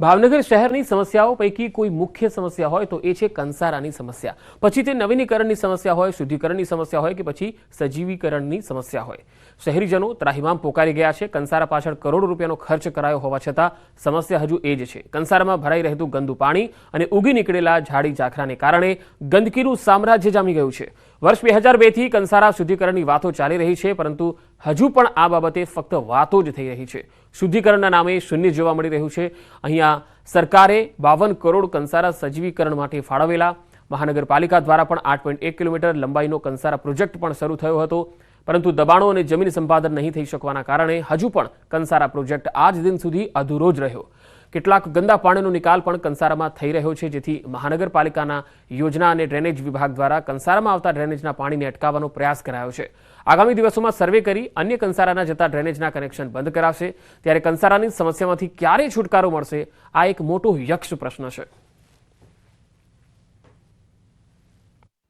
ભાવનગર શહેરની સમસ્યાઓ પૈકી કોઈ મુખ્ય સમસ્યા હોય તો એ છે કંસારાની સમસ્યા. પછી તે નવીનીકરણની સમસ્યા હોય, શુદ્ધિકરણની સમસ્યા હોય કે પછી સજીવીકરણની સમસ્યા હોય. શહેરીજનો ત્રાહિમામ પોકારી ગયા છે. કંસારા પાછળ કરોડો રૂપિયાનો ખર્ચ કરાયો હોવા છતાં સમસ્યા હજુ એ જ છે. કંસારામાં ભરાઈ રહેતું ગંદુ પાણી અને ઉગી નીકળેલા ઝાડી ઝાખરાને કારણે ગંદકીનું સામ્રાજ્ય જામી ગયું છે. વર્ષ બે હજાર બેથી કંસારા શુદ્ધિકરણની વાતો ચાલી રહી છે, પરંતુ હજુ પણ આ બાબતે ફક્ત વાતો જ થઈ રહી છે. શુદ્ધિકરણના નામે શૂન્ય જોવા મળી રહ્યું છે. અહીંયા સરકારે બાવન કરોડ કંસારા સજીવીકરણ માટે ફાળવેલા. મહાનગરપાલિકા દ્વારા પણ આઠ પોઈન્ટ એક કિલોમીટર લંબાઈનો કંસારા પ્રોજેક્ટ પણ શરૂ થયો હતો. પરંતુ દબાણો અને જમીન સંપાદન નહીં થઈ શકવાના કારણે હજુ પણ કંસારા પ્રોજેક્ટ આજ દિન સુધી અધૂરો જ રહ્યો. કેટલાક ગંદા પાણીનો નિકાલ પણ કંસારામાં થઈ રહ્યો છે, જેથી મહાનગરપાલિકાના યોજના અને ડ્રેનેજ વિભાગ દ્વારા કંસારામાં આવતા ડ્રેનેજના પાણીને અટકાવવાનો પ્રયાસ કરાયો છે. આગામી દિવસોમાં સર્વે કરી અન્ય કંસારાના જતા ડ્રેનેજના કનેક્શન બંધ કરાવશે. ત્યારે કંસારાની સમસ્યામાંથી ક્યારે છુટકારો મળશે, આ એક મોટો યક્ષ પ્રશ્ન છે.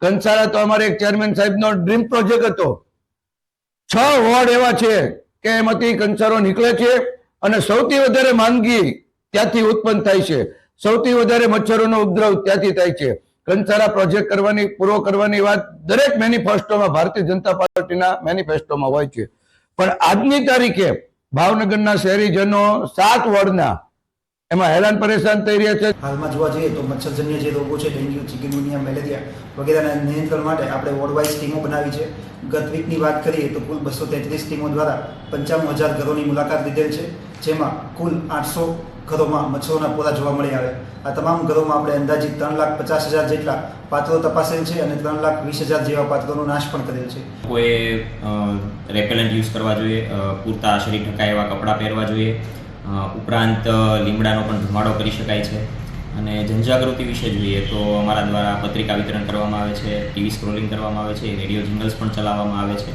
કંસારા તો અમારે એક ચેરમેન સાહેબનો ડ્રીમ પ્રોજેક્ટ હતો. છ વોર્ડ એવા છે કે એમાંથી કંસારો નીકળે છે અને સૌથી વધારે માંદગી ત્યાંથી ઉત્પન્ન થાય છે. સૌથી વધારે મચ્છરોનો ઉપદ્રવ ત્યાંથી થાય છે. કંસારા પ્રોજેક્ટ કરવાની, પૂરો કરવાની વાત દરેક મેનિફેસ્ટોમાં ભારતીય જનતા પાર્ટીના મેનિફેસ્ટોમાં હોય છે. પણ આજની તારીખે ભાવનગરના શહેરીજનો સાત વોર્ડના એમાં હેરાન પરેશાન થઈ રહ્યા છે. હાલમાં જોવા જઈએ તો મચ્છરજન્ય જે રોગો છે, ડેન્ગ્યુ, ચિકનગુનિયા, મેલેરિયા વગેરેના નિયંત્રણ માટે આપણે વોર્ડ વાઇઝ ટીમો બનાવી છે. ગત વીકની વાત કરીએ તો કુલ બસો તેત્રીસ ટીમો દ્વારા પંચાણું હજાર ઘરોની મુલાકાત લીધેલ છે, જેમાં કુલ આઠસો ઘરોમાં મચ્છરોના પોરા જોવા મળી આવે. આ તમામ ઘરોમાં આપણે અંદાજિત ત્રણ લાખ પચાસ હજાર જેટલા પાત્રો તપાસેલ છે અને ત્રણ લાખ વીસ હજાર જેવા પાત્રોનો નાશ પણ કરેલ છે. કોઈ રેપેલન્ટ યુઝ કરવા જોઈએ પૂરતા શરીર ઢકાય એવા કપડાં પહેરવા જોઈએ અ, ઉપરાંત લીમડાનો પણ ધુમાડો કરી શકાય છે. અને જનજાગૃતિ વિશે જોઈએ તો અમારા દ્વારા પત્રિકા વિતરણ કરવામાં આવે છે ટીવી સ્ક્રોલિંગ કરવામાં આવે છે રેડિયો જિંગલ્સ પણ ચલાવવામાં આવે છે.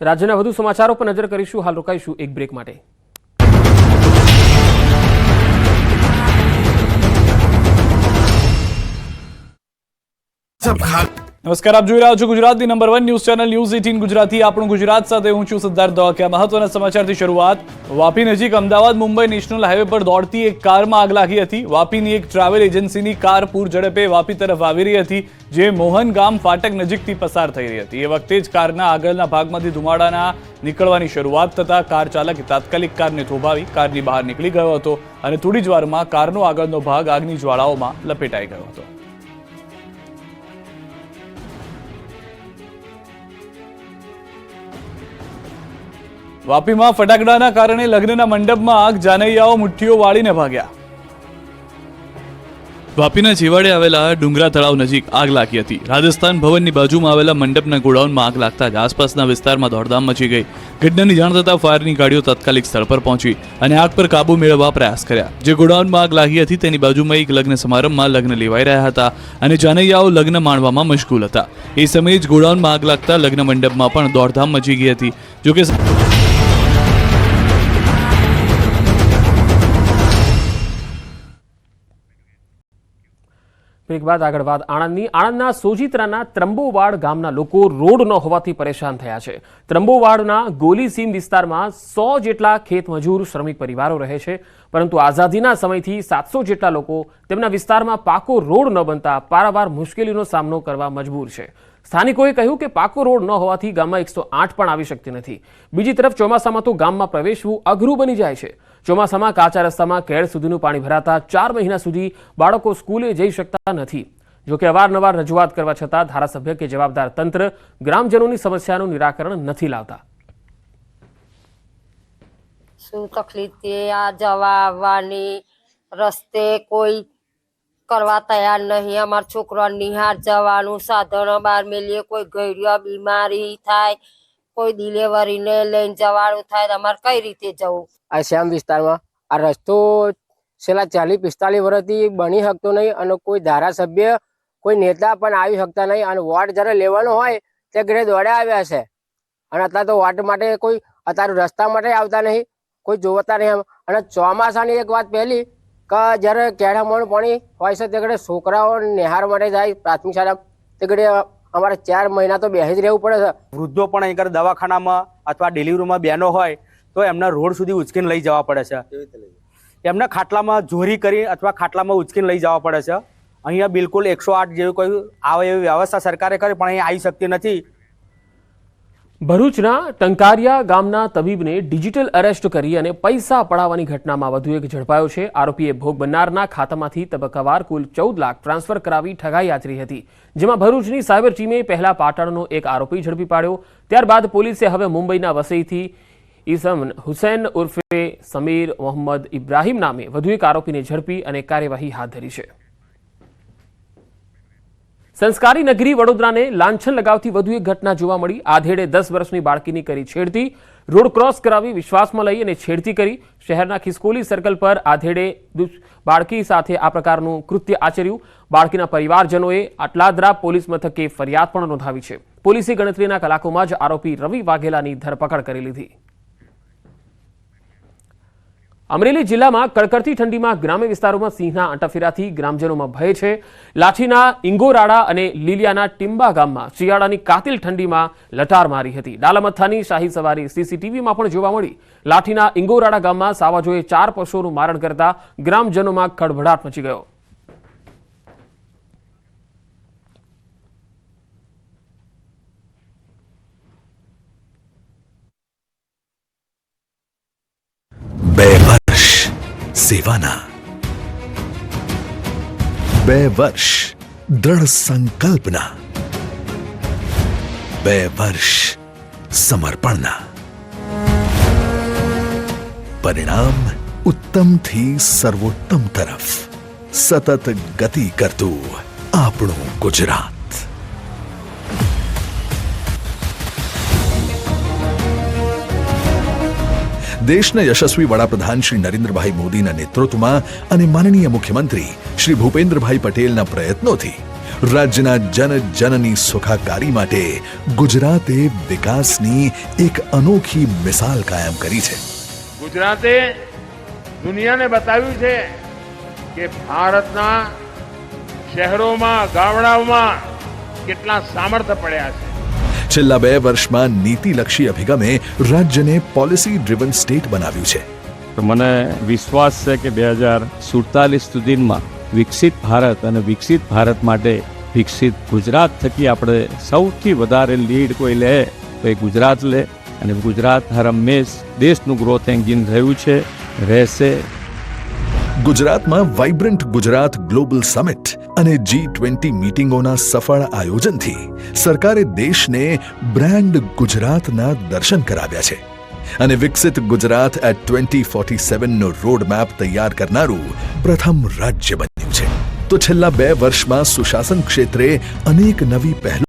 રાજ્યના વધુ સમાચારો પર નજર કરીશું. હાલ રોકાઈશું એક બ્રેક માટે. નમસ્કાર. આપ જોઈ રહ્યા છો ગુજરાતની number one news channel news eighteen Gujarati. આપણું ગુજરાત સાથે હું છું સિદ્ધાર્થ દવાકિયા મહત્વના સમાચારથી શરૂઆત. વાપી નજીક અમદાવાદ મુંબઈ નેશનલ હાઈવે પર દોડતી એક કારમાં આગ લાગી હતી. વાપીની એક ટ્રાવેલ એજન્સીની કાર પૂર ઝડપે વાપી તરફ આવી રહી હતી જે મોહન ગામ ફાટક નજીકથી પસાર થઈ રહી હતી. એ વખતે જ કારના આગળના ભાગમાંથી ધુમાડાના નીકળવાની શરૂઆત થતાં કાર ચાલકે તાત્કાલિક કારને થોભાવી કારની બહાર નીકળી ગયો હતો અને થોડી જ વારમાં કારનો આગળનો ભાગ આગની જ્વાળાઓમાં લપેટાઈ ગયો હતો. વાપીમાં ફટાકડાના કારણે લગ્નના મંડપમાં આગ, જાનૈયાઓ, મુઠ્ઠીઓ વાળીને ભાગ્યા. વાપીના છેવાડે આવેલા ડુંગરા તળાવ નજીક આગ લાગી હતી. રાજસ્થાન ભવનની બાજુમાં આવેલા મંડપના ગોડાઉનમાં આગ લાગતા જ આસપાસના વિસ્તારમાં દોડધામ મચી ગઈ. ઘટનાની જાણ થતાં ફાયરની ગાડીઓ તાત્કાલિક સ્થળ પર પહોંચી અને આગ પર કાબુ મેળવવા પ્રયાસ કર્યા. જે ગોડાઉનમાં આગ લાગી હતી તેની બાજુમાં એક લગ્ન સમારંભમાં લગ્ન લેવાઈ રહ્યા હતા અને જાનૈયાઓ લગ્ન માણવામાં મશગુલ હતા. એ સમયે જ ગોડાઉનમાં આગ લાગતા લગ્ન મંડપમાં પણ દોડધામ મચી ગઈ હતી. જોકે બ્રેક બાદ આગળ વાત આણંદની. આણંદના સોજિત્રાના ત્રંબોવાડ ગામના લોકો રોડ ન હોવાથી પરેશાન થયા છે. ત્રંબોવાડના ગોલીસીમ વિસ્તારમાં સો જેટલા ખેતમજૂર શ્રમિક પરિવારો રહે છે. પરંતુ આઝાદીના સમયથી સાતસો જેટલા લોકો તેમના વિસ્તારમાં પાકો રોડ ન બનતા પારાવાર મુશ્કેલીનો સામનો કરવા મજબૂર છે. સ્થાનિકોએ કહ્યું કે પાકો રોડ ન હોવાથી ગામમાં એકસો આઠ પણ આવી શકતી નથી. બીજી તરફ ચોમાસામાં તો ગામમાં પ્રવેશવું અઘરું બની જાય છે. ચોમાસામાં કાચા રસ્તામાં કેળ સુધીનું પાણી ભરાતા ચાર મહિના સુધી બાળકો સ્કૂલે જઈ શકતા નથી. જોકે અવારનવાર રજૂઆત કરવા છતાં ધારાસભ્ય કે જવાબદાર તંત્ર ગ્રામજનોની સમસ્યાનું નિરાકરણ નથી લાવતા. રસ્તે કોઈ કરવા તૈયાર નહીં. અમારા છોકરા નિહાર જવાનું સાધનો બહાર મેલીએ કોઈ ગયડિયા બીમારી થાય. કોઈ ડિલિવરીને લઈને જવાનું થાય તમારે કઈ રીતે જવું? આ શ્યામ વિસ્તારમાં. આ રસ્તો છેલ્લા ચાલીસ પિસ્તાલીસ વર્ષથી બની શકતો નહીં અને કોઈ ધારાસભ્ય, કોઈ નેતા પણ આવી શકતા નહીં અને વોર્ડ જ્યારે લેવાનો હોય તે ઘરે દોડે આવ્યા છે. અને અત્યારે તો વોર્ડ માટે કોઈ, અત્યારે રસ્તા માટે આવતા નહીં, કોઈ જોવતા નહીં અને ચોમાસાની એક વાત પહેલી, કે જ્યારે કેળામાં પાણી હોય છે, તે ઘડે છોકરાઓ નિહાર માટે જાય પ્રાથમિક શાળા તે ઘડે અમારે ચાર મહિના તો બેસી જ રહેવું પડે છે. વૃદ્ધો પણ અહીં દવાખાનામાં અથવા ડિલિવરીમાં બહેનો હોય તો એમના રોડ સુધી ઉચકીને લઈ જવા પડે છે. એમને ખાટલામાં ઝોરી કરી અથવા ખાટલામાં ઉચકીને લઈ જવા પડે છે. અહીંયા બિલકુલ એકસો આઠ જેવી કોઈ આવે એવી વ્યવસ્થા સરકારે કરી પણ અહીંયા આવી શકતી નથી. ભરૂચના ટંકારિયા ગામના તબીબને ડિજિટલ અરેસ્ટ કરી અને પૈસા પડાવવાની ઘટનામાં વધુ એક ઝડપાયો છે. આરોપીએ ભોગ બનનારના ખાતામાંથી તબક્કાવાર કુલ ચૌદ લાખ ટ્રાન્સફર કરાવી ઠગાઈ આચરી હતી, જેમાં ભરૂચની સાયબર ટીમે પહેલા પાટણનો એક આરોપી ઝડપી પાડ્યો. ત્યારબાદ પોલીસે હવે મુંબઈના વસઈથી ઈસમ હુસૈન ઉર્ફે સમીર મોહમ્મદ ઇબ્રાહીમ નામે વધુ એક આરોપીને ઝડપી અને કાર્યવાહી હાથ ધરી છે. સંસ્કારી નગરી વડોદરાને લાંછન લગાવતી વધુ એક ઘટના જોવા મળી. આધેડે દસ વર્ષની બાળકીની કરી છેડતી, રોડ ક્રોસ કરાવી વિશ્વાસમાં લઈ અને છેડતી કરી. શહેરના ખિસકોલી સર્કલ પર આધેડે બાળકી સાથે આ પ્રકારનું કૃત્ય આચર્યું. બાળકીના પરિવારજનોએ આટલાદરા પોલીસ મથકે ફરિયાદ પણ નોંધાવી છે. પોલીસે ગણતરીના કલાકોમાં જ આરોપી રવિ વાઘેલાની ધરપકડ કરી લીધી. અમરેલી જિલ્લામાં કડકડતી ઠંડીમાં ગ્રામ્ય વિસ્તારોમાં સિંહના આંટાફેરાથી ગ્રામજનોમાં ભય છે. લાઠીના ઇંગોરાડા અને લીલિયાના ટિંબા ગામમાં શિયાળાની કાતિલ ઠંડીમાં લટાર મારી હતી. ડાલામથાની શાહી સવારી સીસીટીવીમાં પણ જોવા મળી. લાઠીના ઇંગોરાડા ગામમાં સાવાજોએ ચાર પશુઓનું મારણ કરતા ગ્રામજનોમાં ખળભળાટ મચી ગયો. બે વર્ષ સેવાના. બે વર્ષ દ્રઢ સંકલ્પના બે વર્ષ સમર્પણના. પરિણામ ઉત્તમથી સર્વોત્તમ તરફ. સતત ગતિ કરતું આપણું ગુજરાત. દેશના યશસ્વી વડાપ્રધાન શ્રી નરેન્દ્રભાઈ મોદીના નેતૃત્વમાં અને માનનીય મુખ્યમંત્રી શ્રી ભૂપેન્દ્રભાઈ પટેલના પ્રયત્નોથી રાજ્યના જન જનની સુખાકારી માટે ગુજરાતે વિકાસની એક અનોખી મિસાલ કાયમ કરી છે. ગુજરાતે દુનિયાને બતાવ્યું છે કે ભારતના શહેરોમાં, ગામડાઓમાં કેટલા સામર્થ્ય પડ્યા છે. છેલ્લા બે વર્ષમાં નીતિલક્ષી અભિગમે રાજ્યને પોલિસી ડ્રિવન સ્ટેટ બનાવ્યું છે. તો મને વિશ્વાસ છે કે બે હજાર સુડતાલીસ સુધીમાં વિકસિત ભારત અને વિકસિત ભારત માટે વિકસિત ગુજરાત થકી આપણે સૌથી વધારે લીડ કોઈ લે તો એ ગુજરાત લે. અને ગુજરાત હર હંમેશ દેશનું ગ્રોથ એન્જિન રહ્યું છે રહેશે. ગુજરાતમાં વાઇબ્રન્ટ ગુજરાત ગ્લોબલ સમિટ અને જી ટ્વેન્ટી મીટિંગોના સફળ આયોજનથી સરકારે દેશને બ્રાન્ડ ગુજરાતના દર્શન કરાવ્યા છે અને વિકસિત ગુજરાત એટ ટ્વેન્ટી ફોર્ટી સેવનનો રોડ મેપ તૈયાર કરનારું પ્રથમ રાજ્ય બન્યું છે. તો છેલ્લા બે વર્ષમાં સુશાસન ક્ષેત્રે અનેક નવી પહેલો